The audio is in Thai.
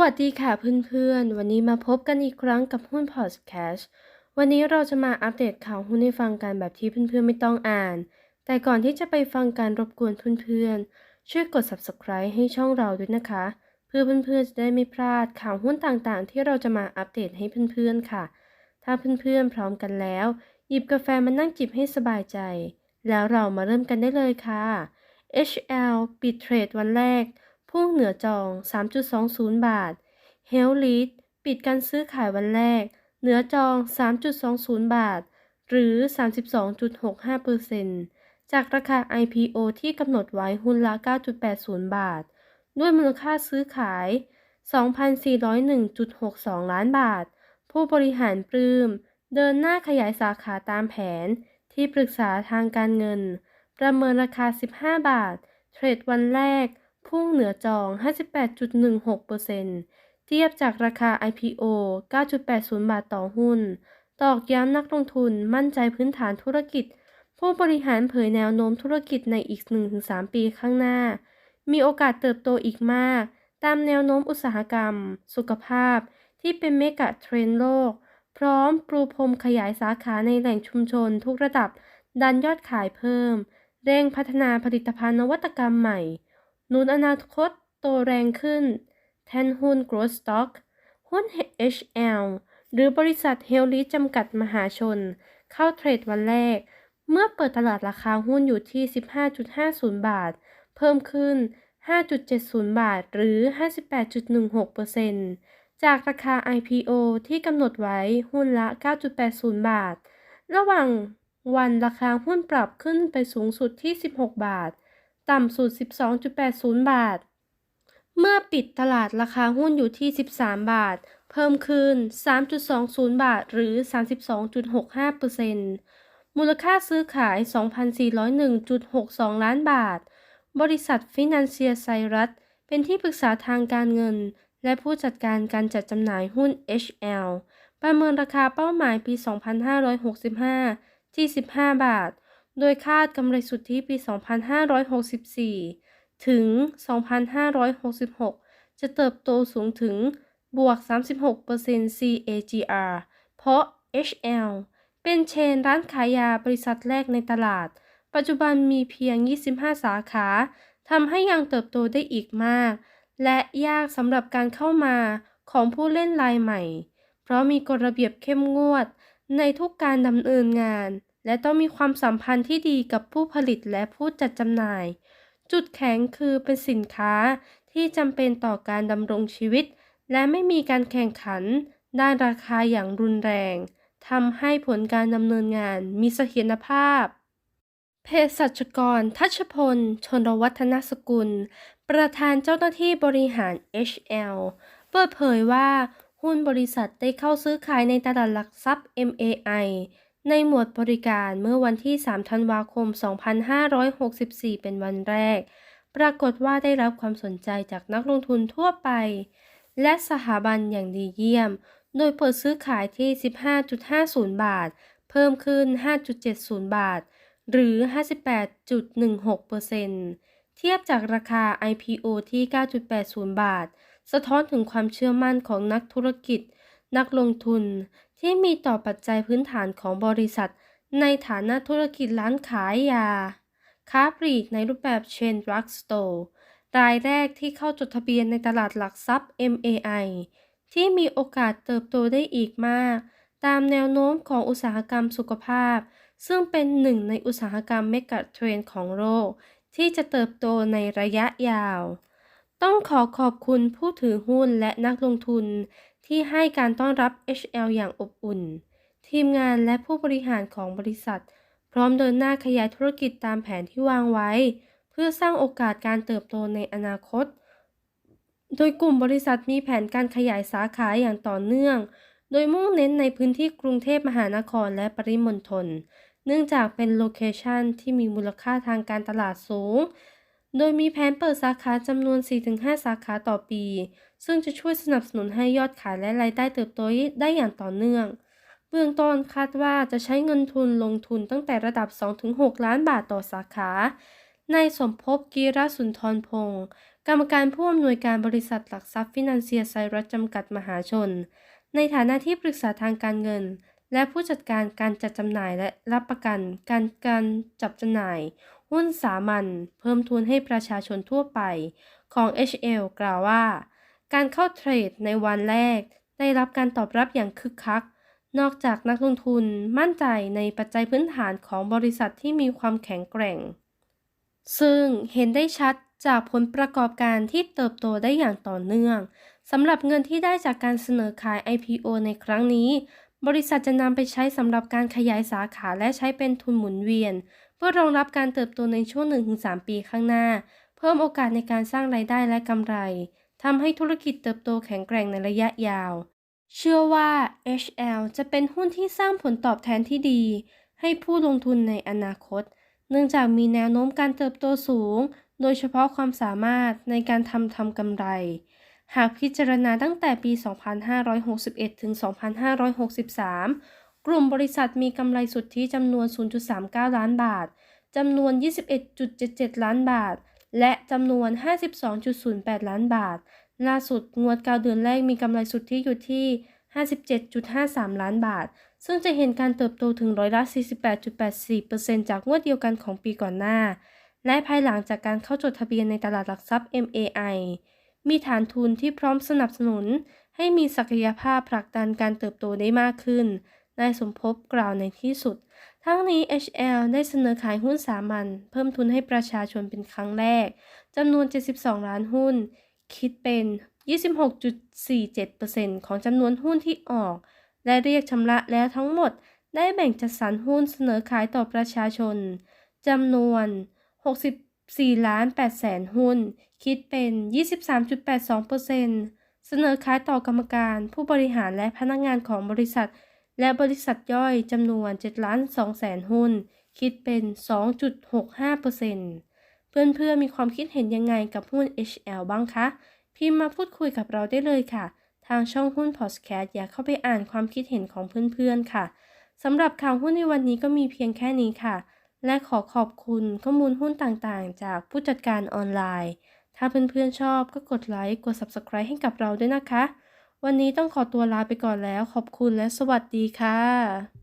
วัสดีค่ะเพื่อนๆ วันนี้มาพบกันอีกครั้งกับหุ้นพอดแคสต์ วันนี้เราจะมาอัปเดตข่าวหุ้นให้ฟังกันแบบที่เพื่อนๆไม่ต้องอ่าน แต่ก่อนที่จะไปฟังการรบกวนเพื่อนๆ ช่วยกด subscribe ให้ช่องเราด้วยนะคะ เพื่อเพื่อนๆจะได้ไม่พลาดข่าวหุ้นต่างๆ ที่เราจะมาอัปเดตให้เพื่อนๆค่ะ ถ้าเพื่อนๆพร้อมกันแล้ว หยิบกาแฟมานั่งจิบให้สบายใจ แล้วเรามาเริ่มกันได้เลยค่ะ HL ปิดเทรดวันแรก พุ่งเหนือจอง 3.20 บาท h e l l e a d ปิดการซื้อขายวันแรก เหนือจอง 3.20 บาท หรือ 32.65%จากราคา IPO ที่กำหนดไว้หุ้นละ 9.80 บาท ด้วยมูลค่าซื้อขาย 2,401.62 ล้านบาท ผู้บริหารปลื้ม เดินหน้าขยายสาขาตามแผน ที่ปรึกษาทางการเงิน ประเมินราคา 15 บาท เทรดวันแรก พุ่งเหนือจอง 58.16%เทียบจากราคา IPO 9.80 บาทต่อหุ้น ตอกย้ำนักลงทุนมั่นใจพื้นฐานธุรกิจ ผู้บริหารเผยแนวโน้มธุรกิจในอีก 1-3 ปีข้างหน้า มีโอกาสเติบโตอีกมาก ตามแนวโน้มอุตสาหกรรม สุขภาพ ที่เป็นเมกะเทรนด์โลก พร้อมปรูพรมขยายสาขาในแหล่งชุมชนทุกระดับ ดันยอดขายเพิ่ม เร่งพัฒนาผลิตภัณฑ์นวัตกรรมใหม่ หนุนอนาคตโตแรงขึ้น แทนหุ้น Growth Stock หุ้น HL หรือบริษัทเฮลลีจำกัดมหาชน เข้าเทรดวันแรก เมื่อเปิดตลาดราคาหุ้นอยู่ที่ 15.50 บาท เพิ่มขึ้น 5.70 บาท หรือ 58.16%จากราคา IPO ที่กำหนดไว้หุ้นละ 9.80 บาท ระหว่างวันราคาหุ้นปรับขึ้นไปสูงสุดที่ 16 บาท ต่ำสุด 12.80 บาท เมื่อปิดตลาดราคาหุ้นอยู่ที่ 13 บาท เพิ่มขึ้น 3.20 บาท หรือ 32.65%มูลค่าซื้อขาย 2,401.62 ล้านบาท บริษัทฟินแลนเซียไซรัส เป็นที่ปรึกษาทางการเงิน และผู้จัดการการจัดจำหน่ายหุ้น HL ประเมินราคาเป้าหมายปี 2565 ที่ 15 บาท โดยคาดกำไรสุทธิปี 2564 ถึง 2566 จะเติบโตสูงถึงบวก 36% CAGR เพราะ HL เป็นเชนร้านขายยาบริษัทแรกในตลาด ปัจจุบันมีเพียง 25 สาขาทำให้ยังเติบโตได้อีกมาก และยากสำหรับการเข้ามาของผู้เล่นรายใหม่ เพราะมีกฎระเบียบเข้มงวดในทุกการดำเนินงาน และต้องมีความสัมพันธ์ที่ดีกับผู้ผลิตและผู้จัดจำหน่าย จุดแข็งคือเป็นสินค้าที่จำเป็นต่อการดำรงชีวิต และไม่มีการแข่งขัน ด้านราคาอย่างรุนแรงทำให้ผลการดำเนินงานมีเสถียรภาพเภสัชกร ทัชพล ชนวัฒนสกุล ประธานเจ้าหน้าที่บริหาร HL เปิดเผยว่า หุ้นบริษัทได้เข้าซื้อขายในตลาดหลักทรัพย์ MAI ในหมวดบริการเมื่อวันที่ 3 ธันวาคม 2564 เป็นวันแรก ปรากฏว่าได้รับความสนใจจากนักลงทุนทั่วไป และสถาบันอย่างดีเยี่ยม โดยเปิดซื้อขายที่ 15.50 บาท เพิ่มขึ้น 5.70 บาท หรือ 58.16%เทียบจากราคา IPO ที่ 9.80 บาท สะท้อนถึงความเชื่อมั่นของนักธุรกิจ นักลงทุนที่มีต่อปัจจัยพื้นฐานของบริษัท ในฐานะธุรกิจร้านขายยา ค้าปลีกในรูปแบบเชนดรักสโตร์รายแรกที่เข้าจดทะเบียนในตลาดหลักทรัพย์ MAI ที่มีโอกาสเติบโตได้อีกมาก ตามแนวโน้มของอุตสาหกรรมสุขภาพ ซึ่งเป็นหนึ่งในอุตสาหกรรมเมกะเทรนด์ของโลกที่จะเติบโตในระยะยาว ต้องขอขอบคุณผู้ถือหุ้นและนักลงทุน ที่ให้การต้อนรับ HL อย่างอบอุ่น ทีมงานและผู้บริหารของบริษัท พร้อมเดินหน้าขยายธุรกิจตามแผนที่วางไว้ เพื่อสร้างโอกาสการเติบโตในอนาคต โดยกลุ่มบริษัทมีแผนการขยายสาขาอย่างต่อเนื่อง โดยมุ่งเน้นในพื้นที่กรุงเทพมหานครและปริมณฑล เนื่องจากเป็นโลเคชันที่มีมูลค่าทางการตลาดสูง โดยมีแผนเปิดสาขาจำนวน 4-5 สาขาต่อปี ซึ่งจะช่วยสนับสนุนให้ยอดขายและรายได้เติบโตได้อย่างต่อเนื่อง เบื้องต้นคาดว่าจะใช้เงินทุนลงทุนตั้งแต่ระดับ 2-6 ล้านบาทต่อสาขาในสมภพกีรสุนทรพงศ์กรรมการผู้อำนวยการบริษัทหลักทรัพย์ฟินันเซียไซรัสจำกัดมหาชน ในฐานะที่ปรึกษาทางการเงิน และผู้จัดการการจัดจำหน่ายและรับประกัน การการจับจำหน่าย หุ้นสามัญเพิ่มทุนให้ประชาชนทั่วไปของ HL กล่าวว่า การเข้าเทรดในวันแรก ได้รับการตอบรับอย่างคึกคัก นอกจากนักลงทุนมั่นใจในปัจจัยพื้นฐานของบริษัทที่มีความแข็งแกร่ง ซึ่งเห็นได้ชัดจากผลประกอบการที่เติบโตได้อย่างต่อเนื่องสำหรับเงินที่ได้จากการเสนอขาย IPO ในครั้งนี้ บริษัทจะนำไปใช้สำหรับการขยายสาขาและใช้เป็นทุนหมุนเวียน เพื่อรองรับการเติบโตในช่วง 1-3 ปีข้างหน้า เพิ่มโอกาสในการสร้างรายได้และกำไรทำให้ธุรกิจเติบโตแข็งแกร่งในระยะยาว เชื่อว่า HL จะเป็นหุ้นที่สร้างผลตอบแทนที่ดี ให้ผู้ลงทุนในอนาคต เนื่องจากมีแนวโน้มการเติบโตสูง โดยเฉพาะความสามารถในการทำทำกำไร หากพิจารณาตั้งแต่ปี 2561 ถึง 2563 กลุ่มบริษัทมีกำไรสุทธิจำนวน 0.39 ล้านบาท จำนวน 21.77 ล้านบาท และจำนวน 52.08 ล้านบาท ล่าสุดงวดเก้าเดือนแรกมีกำไรสุทธิอยู่ที่ 57.53 ล้านบาท ซึ่งจะเห็นการเติบโตถึงร้อยละ 48.84%จากงวดเดียวกันของปีก่อนหน้า และภายหลังจากการเข้าจดทะเบียนในตลาดหลักทรัพย์ MAI มีฐานทุนที่พร้อมสนับสนุน ให้มีศักยภาพผลักดันการเติบโตได้มากขึ้น นายสมภพกล่าวในที่สุด ทั้งนี้ HL ได้เสนอขายหุ้นสามัญเพิ่มทุนให้ประชาชนเป็นครั้งแรกจำนวน 72 ล้านหุ้น คิดเป็น 26.47%ของจำนวนหุ้นที่ออกและเรียกชำระแล้วทั้งหมด ได้แบ่งจัดสรรหุ้นเสนอขายต่อประชาชนจำนวน 64 ล้าน8แสนหุ้น คิดเป็น 23.82%เสนอขายต่อกรรมการผู้บริหารและพนักงานของบริษัท และบริษัทย่อยจำนวน7ล้าน2แสนหุ้น คิดเป็น 2.65%เพื่อนๆมีความคิดเห็นยังไงกับหุ้น HL บ้างคะ พิมพ์มาพูดคุยกับเราได้เลยค่ะ ทางช่องหุ้นพอดแคสต์อยากเข้าไปอ่านความคิดเห็นของเพื่อนๆค่ะสำหรับข่าวหุ้นในวันนี้ก็มีเพียงแค่นี้ค่ะ และขอขอบคุณข้อมูลหุ้นต่างๆ จากผู้จัดการออนไลน์ ถ้าเพื่อนๆชอบก็กดไลค์ กด Subscribe ให้กับเราด้วยนะคะ วันนี้ต้องขอตัวลาไปก่อนแล้ว ขอบคุณและสวัสดีค่ะ